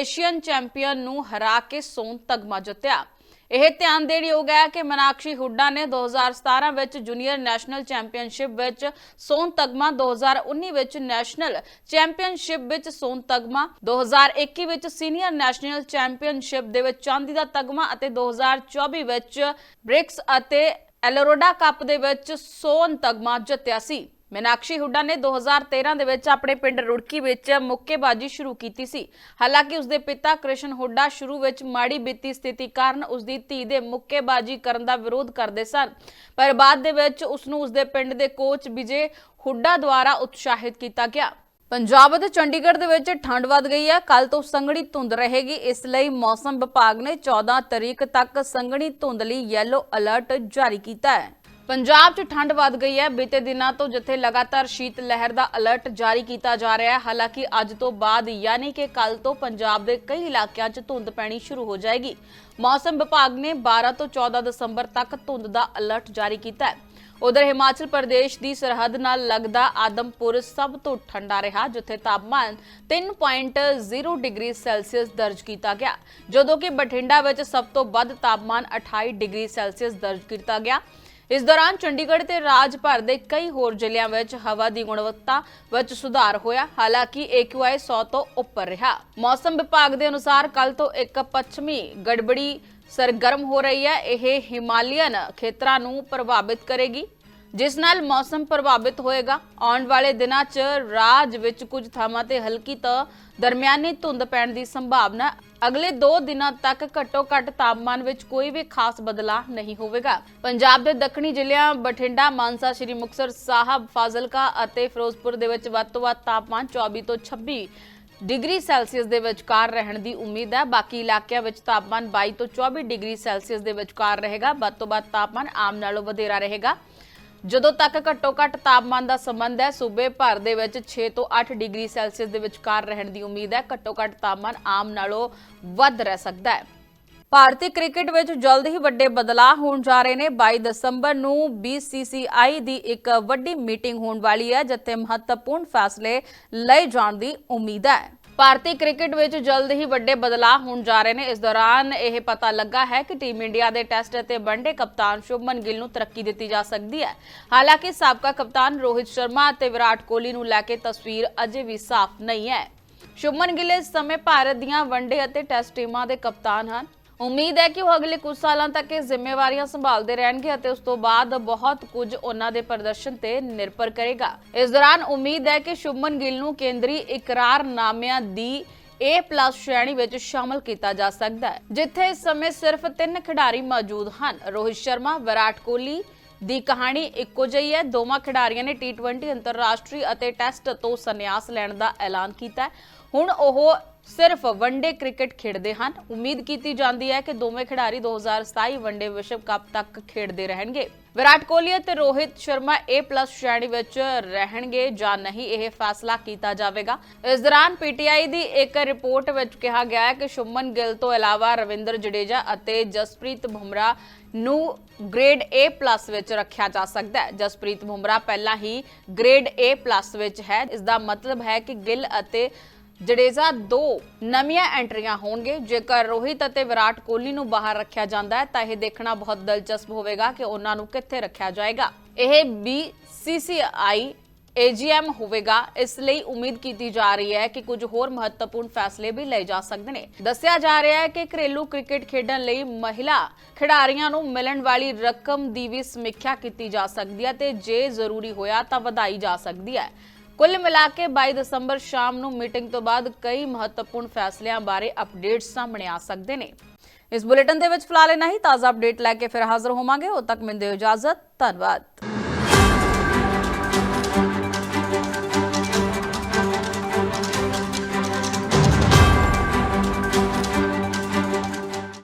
ਏਸ਼ੀਅਨ ਚੈਂਪੀਅਨ ਨੂੰ ਹਰਾ ਕੇ ਸੋਨ ਤਗਮਾ ਜਿੱਤਿਆ। ਇਹ ਧਿਆਨ ਦੇਣ ਯੋਗ ਹੈ ਕਿ ਮਨਾਕਸ਼ੀ ਹੁੱਡਾ ਨੇ 2017 ਵਿੱਚ ਜੂਨੀਅਰ ਨੈਸ਼ਨਲ ਚੈਂਪੀਅਨਸ਼ਿਪ ਵਿੱਚ ਸੋਨ ਤਗਮਾ 2019 ਵਿੱਚ ਨੈਸ਼ਨਲ ਚੈਂਪੀਅਨਸ਼ਿਪ ਵਿੱਚ ਸੋਨ ਤਗਮਾ 2021 ਵਿੱਚ ਸੀਨੀਅਰ ਨੈਸ਼ਨਲ ਚੈਂਪੀਅਨਸ਼ਿਪ ਦੇ ਵਿੱਚ ਚਾਂਦੀ ਦਾ ਤਗਮਾ ਅਤੇ 2024 ਵਿੱਚ ਬ੍ਰਿਕਸ ਅਤੇ ਐਲੋਰੋਡਾ ਕੱਪ ਦੇ ਵਿੱਚ ਸੋਨ ਤਗਮਾ ਜਿੱਤਿਆ ਸੀ। ਮੀਨਾਕਸ਼ੀ ਹੁੱਡਾ ਨੇ 2013 ਦੇ ਵਿੱਚ ਆਪਣੇ ਪਿੰਡ ਰੁੜਕੀ ਵਿੱਚ ਮੁੱਕੇਬਾਜ਼ੀ ਸ਼ੁਰੂ ਕੀਤੀ ਸੀ। ਹਾਲਾਂਕਿ ਉਸਦੇ ਪਿਤਾ ਕ੍ਰਿਸ਼ਨ ਹੁੱਡਾ ਸ਼ੁਰੂ ਵਿੱਚ ਮਾੜੀ ਵਿੱਤੀ ਸਥਿਤੀ ਕਾਰਨ ਉਸਦੀ ਧੀ ਦੇ ਮੁੱਕੇਬਾਜ਼ੀ ਕਰਨ ਦਾ ਵਿਰੋਧ ਕਰਦੇ ਸਨ। ਪਰ ਬਾਅਦ ਦੇ ਵਿੱਚ ਉਸ ਨੂੰ ਉਸਦੇ ਪਿੰਡ ਦੇ ਕੋਚ ਵਿਜੇ ਹੁੱਡਾ ਦੁਆਰਾ ਉਤਸ਼ਾਹਿਤ ਕੀਤਾ ਗਿਆ। ਪੰਜਾਬ ਅਤੇ ਚੰਡੀਗੜ੍ਹ ਦੇ ਵਿੱਚ ਠੰਡ ਵੱਧ ਗਈ ਹੈ। ਕੱਲ ਤੋਂ ਸੰਘਣੀ ਧੁੰਦ ਰਹੇਗੀ। ਇਸ ਲਈ ਮੌਸਮ ਵਿਭਾਗ ਨੇ 14 ਤਰੀਕ ਤੱਕ ਸੰਘਣੀ ਧੁੰਦ ਲਈ ਯੈਲੋ ਅਲਰਟ ਜਾਰੀ ਕੀਤਾ ਹੈ। ਪੰਜਾਬ 'ਚ ਠੰਡ ਵੱਧ ਗਈ ਹੈ। ਬੀਤੇ ਦਿਨਾਂ ਤੋਂ ਜਿੱਥੇ ਲਗਾਤਾਰ ਸ਼ੀਤ ਲਹਿਰ ਦਾ ਅਲਰਟ ਜਾਰੀ ਕੀਤਾ ਜਾ ਰਿਹਾ ਹੈ, ਹਾਲਾਂਕਿ ਅੱਜ ਤੋਂ ਬਾਅਦ ਯਾਨੀ ਕਿ ਕੱਲ ਤੋਂ ਪੰਜਾਬ ਦੇ ਕਈ ਇਲਾਕਿਆਂ 'ਚ ਧੁੰਦ ਪੈਣੀ ਸ਼ੁਰੂ ਹੋ ਜਾਏਗੀ। ਮੌਸਮ ਵਿਭਾਗ ਨੇ 12 ਤੋਂ 14 ਦਸੰਬਰ ਤੱਕ ਧੁੰਦ ਦਾ ਅਲਰਟ ਜਾਰੀ ਕੀਤਾ ਹੈ। ਉਧਰ ਹਿਮਾਚਲ ਪ੍ਰਦੇਸ਼ ਦੀ ਸਰਹੱਦ ਨਾਲ ਲੱਗਦਾ ਆਦਮਪੁਰ ਸਭ ਤੋਂ ਠੰਡਾ ਰਿਹਾ, ਜਿੱਥੇ ਤਾਪਮਾਨ 3.0 ਡਿਗਰੀ ਸੈਲਸੀਅਸ ਦਰਜ ਕੀਤਾ ਗਿਆ। ਜਦੋਂ ਕਿ ਬਠਿੰਡਾ ਵਿੱਚ ਸਭ ਤੋਂ ਵੱਧ ਤਾਪਮਾਨ 28 ਡਿਗਰੀ ਸੈਲਸੀਅਸ ਦਰਜ ਕੀਤਾ ਗਿਆ। ਇਸ ਦੌਰਾਨ ਚੰਡੀਗੜ੍ਹ ਤੇ ਰਾਜ ਭਰ ਦੇ ਕਈ ਹੋਰ ਜ਼ਿਲ੍ਹਿਆਂ ਵਿੱਚ ਹਵਾ ਦੀ ਗੁਣਵੱਤਾ ਵਿੱਚ ਸੁਧਾਰ ਹੋਇਆ। ਹਾਲਾਂਕਿ AQI 100 ਤੋਂ ਉੱਪਰ ਰਿਹਾ। ਮੌਸਮ ਵਿਭਾਗ ਦੇ ਅਨੁਸਾਰ ਕੱਲ ਤੋਂ ਇੱਕ ਪੱਛਮੀ ਗੜਬੜੀ ਸਰਗਰਮ ਹੋ ਰਹੀ ਹੈ। ਇਹ ਹਿਮਾਲੀਅਨ ਖੇਤਰਾਂ ਨੂੰ ਪ੍ਰਭਾਵਿਤ ਕਰੇਗੀ, ਜਿਸ ਨਾਲ ਮੌਸਮ ਪ੍ਰਭਾਵਿਤ ਹੋਏਗਾ। ਆਉਣ ਵਾਲੇ ਦਿਨਾਂ 'ਚ ਰਾਜ ਵਿੱਚ ਕੁਝ ਥਾਵਾਂ ਤੇ ਹਲਕੀ ਤੋਂ ਦਰਮਿਆਨੀ ਧੁੰਦ ਪੈਣ ਦੀ ਸੰਭਾਵਨਾ ਅਗਲੇ 2 ਦਿਨਾਂ ਤੱਕ ਘੱਟੋ-ਘੱਟ ਤਾਪਮਾਨ ਵਿੱਚ ਕੋਈ ਵੀ ਖਾਸ ਬਦਲਾਅ ਨਹੀਂ ਹੋਵੇਗਾ। ਪੰਜਾਬ ਦੇ ਦੱਖਣੀ ਜ਼ਿਲ੍ਹਿਆਂ ਬਠਿੰਡਾ, ਮਾਨਸਾ, ਸ਼੍ਰੀ ਮੁਕਤਸਰ ਸਾਹਿਬ, ਫਾਜ਼ਿਲਕਾ ਅਤੇ ਫਿਰੋਜ਼ਪੁਰ ਦੇ ਵਿੱਚ ਵੱਧ ਤੋਂ ਵੱਧ ਤਾਪਮਾਨ 24 ਤੋਂ 26 ਡਿਗਰੀ ਸੈਲਸੀਅਸ ਦੇ ਵਿਚਕਾਰ ਰਹਿਣ ਦੀ ਉਮੀਦ ਹੈ। ਬਾਕੀ ਇਲਾਕਿਆਂ ਵਿੱਚ ਤਾਪਮਾਨ 22 ਤੋਂ 24 ਡਿਗਰੀ ਸੈਲਸੀਅਸ ਦੇ ਵਿਚਕਾਰ ਰਹੇਗਾ। ਵੱਧ ਤੋਂ ਵੱਧ ਤਾਪਮਾਨ ਆਮ ਨਾਲੋਂ ਵਧੇਰਾ ਰਹੇਗਾ। ਜਦੋਂ ਤੱਕ ਘੱਟੋ ਘੱਟ ਤਾਪਮਾਨ ਦਾ ਸੰਬੰਧ ਹੈ, ਸੂਬੇ ਭਰ ਦੇ ਵਿੱਚ 6 ਤੋਂ 8 ਡਿਗਰੀ ਸੈਲਸੀਅਸ ਦੇ ਵਿਚਕਾਰ ਰਹਿਣ ਦੀ ਉਮੀਦ ਹੈ। ਘੱਟੋ ਘੱਟ ਤਾਪਮਾਨ ਆਮ ਨਾਲੋਂ ਵੱਧ ਰਹਿ ਸਕਦਾ ਹੈ। ਭਾਰਤੀ ਕ੍ਰਿਕਟ ਵਿੱਚ ਜਲਦ ਹੀ ਵੱਡੇ ਬਦਲਾਅ ਹੋਣ ਜਾ ਰਹੇ ਨੇ। 22 ਦਸੰਬਰ ਨੂੰ BCCI ਦੀ ਇੱਕ ਵੱਡੀ ਮੀਟਿੰਗ ਹੋਣ ਵਾਲੀ ਹੈ, ਜਿੱਥੇ ਮਹੱਤਵਪੂਰਨ ਫੈਸਲੇ ਲਏ ਜਾਣ ਦੀ ਉਮੀਦ ਹੈ। ਭਾਰਤੀ ਕ੍ਰਿਕਟ ਵਿੱਚ ਜਲਦ ਹੀ ਵੱਡੇ ਬਦਲਾਅ ਹੋਣ ਜਾ ਰਹੇ ਨੇ। ਇਸ ਦੌਰਾਨ ਇਹ ਪਤਾ ਲੱਗਾ ਹੈ ਕਿ ਟੀਮ ਇੰਡੀਆ ਦੇ ਟੈਸਟ ਅਤੇ ਵਨਡੇ ਕਪਤਾਨ ਸ਼ੁਭਮਨ ਗਿੱਲ ਨੂੰ ਤਰੱਕੀ ਦਿੱਤੀ ਜਾ ਸਕਦੀ ਹੈ। ਹਾਲਾਂਕਿ ਸਾਬਕਾ ਕਪਤਾਨ ਰੋਹਿਤ ਸ਼ਰਮਾ ਅਤੇ ਵਿਰਾਟ ਕੋਹਲੀ ਨੂੰ ਲੈ ਕੇ ਤਸਵੀਰ ਅਜੇ ਵੀ ਸਾਫ਼ ਨਹੀਂ ਹੈ। ਸ਼ੁਭਮਨ ਗਿੱਲ ਇਸ ਸਮੇਂ ਭਾਰਤ ਦੀਆਂ ਵਨਡੇ ਅਤੇ ਟੈਸਟ ਟੀਮਾਂ ਦੇ ਕਪਤਾਨ ਹਨ। ਉਮੀਦ ਹੈ ਕਿ ਉਹ ਅਗਲੇ ਕੁਝ ਸਾਲਾਂ ਤੱਕ ਇਹ ਜ਼ਿੰਮੇਵਾਰੀਆਂ ਸੰਭਾਲਦੇ ਰਹਿਣਗੇ ਅਤੇ ਉਸ ਤੋਂ ਬਾਅਦ ਬਹੁਤ ਕੁਝ ਉਹਨਾਂ ਦੇ ਪ੍ਰਦਰਸ਼ਨ ਤੇ ਨਿਰਭਰ ਕਰੇਗਾ। ਇਸ ਦੌਰਾਨ ਉਮੀਦ ਹੈ ਕਿ ਸ਼ੁਭਮਨ ਗਿੱਲ ਨੂੰ ਕੇਂਦਰੀ ਇਕਰਾਰਨਾਮਿਆਂ ਦੀ A+ ਸ਼੍ਰੇਣੀ ਵਿੱਚ ਸ਼ਾਮਲ ਕੀਤਾ ਜਾ ਸਕਦਾ ਹੈ, ਜਿੱਥੇ ਇਸ ਸਮੇਂ ਸਿਰਫ ਤਿੰਨ ਖਿਡਾਰੀ ਮੌਜੂਦ ਹਨ। ਰੋਹਿਤ ਸ਼ਰਮਾ, ਵਿਰਾਟ ਕੋਹਲੀ ਦੀ ਕਹਾਣੀ ਇੱਕੋ ਜਿਹੀ ਹੈ। ਦੋਵਾਂ ਖਿਡਾਰੀਆਂ ਨੇ T20 ਅੰਤਰਰਾਸ਼ਟਰੀ ਅਤੇ ਟੈਸਟ ਤੋਂ ਸੰਨਿਆਸ ਲੈਣ ਦਾ ਐਲਾਨ ਕੀਤਾ ਹੈ। ਹੁਣ ਉਹ ਸਿਰਫ ਵਨਡੇ ਕ੍ਰਿਕਟ ਖੇਡਦੇ ਹਨ। ਉਮੀਦ ਕੀਤੀ ਜਾਂਦੀ ਹੈ ਕਿ ਦੋਵੇਂ ਖਿਡਾਰੀ 2027 ਵਨਡੇ ਵਿਸ਼ਵ ਕੱਪ ਤੱਕ ਖੇਡਦੇ ਰਹਿਣਗੇ। ਵਿਰਾਟ ਕੋਹਲੀ ਅਤੇ ਰੋਹਿਤ ਸ਼ਰਮਾ A+ ਸ਼੍ਰੇਣੀ ਵਿੱਚ ਰਹਿਣਗੇ ਜਾਂ ਨਹੀਂ, ਇਹ ਫੈਸਲਾ ਕੀਤਾ ਜਾਵੇਗਾ। ਇਸ ਦੌਰਾਨ ਪੀਟੀਆਈ ਦੀ ਇੱਕ ਰਿਪੋਰਟ ਵਿੱਚ ਕਿਹਾ ਗਿਆ ਹੈ ਕਿ ਸ਼ੁਭਮਨ ਗਿੱਲ ਤੋਂ ਇਲਾਵਾ ਰਵਿੰਦਰ ਜਡੇਜਾ ਅਤੇ ਜਸਪ੍ਰੀਤ ਬੁਮਰਾ ਨੂੰ ਗ੍ਰੇਡ A+ ਵਿੱਚ ਰੱਖਿਆ ਜਾ ਸਕਦਾ ਹੈ। ਜਸਪ੍ਰੀਤ ਬੁਮਰਾ ਪਹਿਲਾਂ ਹੀ ਗ੍ਰੇਡ A+ ਵਿੱਚ ਹੈ। ਇਸ ਦਾ ਮਤਲਬ ਹੈ ਕਿ ਗਿੱਲ ਅਤੇ ਜਡੇਜਾ ਦੋ ਨਵੀਆਂ ਐਂਟਰੀਆਂ ਹੋਣਗੇ। ਜੇਕਰ ਰੋਹਿਤ ਅਤੇ ਵਿਰਾਟ ਕੋਹਲੀ ਨੂੰ ਬਾਹਰ ਰੱਖਿਆ ਜਾਂਦਾ ਹੈ, ਤਾਂ ਇਹ ਦੇਖਣਾ ਬਹੁਤ ਦਿਲਚਸਪ ਹੋਵੇਗਾ ਕਿ ਉਹਨਾਂ ਨੂੰ ਕਿੱਥੇ ਰੱਖਿਆ ਜਾਏਗਾ। ਇਹ BCCI AGM ਹੋਵੇਗਾ। ਇਸ ਲਈ ਉਮੀਦ ਕੀਤੀ ਜਾ ਰਹੀ ਹੈ ਕਿ ਕੁਝ ਹੋਰ ਮਹੱਤਵਪੂਰਨ ਫੈਸਲੇ ਵੀ ਲਏ ਜਾ ਸਕਦੇ ਨੇ। ਦੱਸਿਆ ਜਾ ਰਿਹਾ ਹੈ ਕਿ ਘਰੇਲੂ ਕ੍ਰਿਕਟ ਖੇਡਣ ਲਈ ਮਹਿਲਾ ਖਿਡਾਰੀਆਂ ਨੂੰ ਮਿਲਣ ਵਾਲੀ ਰਕਮ ਦੀ ਵੀ ਸਮੀਖਿਆ ਕੀਤੀ ਜਾ ਸਕਦੀ ਹੈ ਤੇ ਜੇ ਜ਼ਰੂਰੀ ਹੋਇਆ ਤਾਂ ਵਧਾਈ ਜਾ ਸਕਦੀ ਹੈ। ਕੁੱਲ ਮਿਲਾ ਕੇ 22 ਦਸੰਬਰ ਸ਼ਾਮ ਨੂੰ ਮੀਟਿੰਗ ਤੋਂ ਬਾਅਦ ਕਈ ਮਹੱਤਵਪੂਰਨ ਫੈਸਲਿਆਂ ਬਾਰੇ ਅਪਡੇਟਸ ਸਾਹਮਣੇ ਆ ਸਕਦੇ ਨੇ। ਇਸ ਬੁਲੇਟਿਨ ਦੇ ਵਿੱਚ ਫਿਲਹਾਲ ਇਨਾ ਹੀ। ਤਾਜ਼ਾ ਅਪਡੇਟ ਲੈ ਕੇ ਫਿਰ ਹਾਜ਼ਰ ਹੋਵਾਂਗੇ। ਉਦ ਤੱਕ ਮਿਲਦੇ ਦਿਓ ਇਜਾਜ਼ਤ। ਧੰਨਵਾਦ।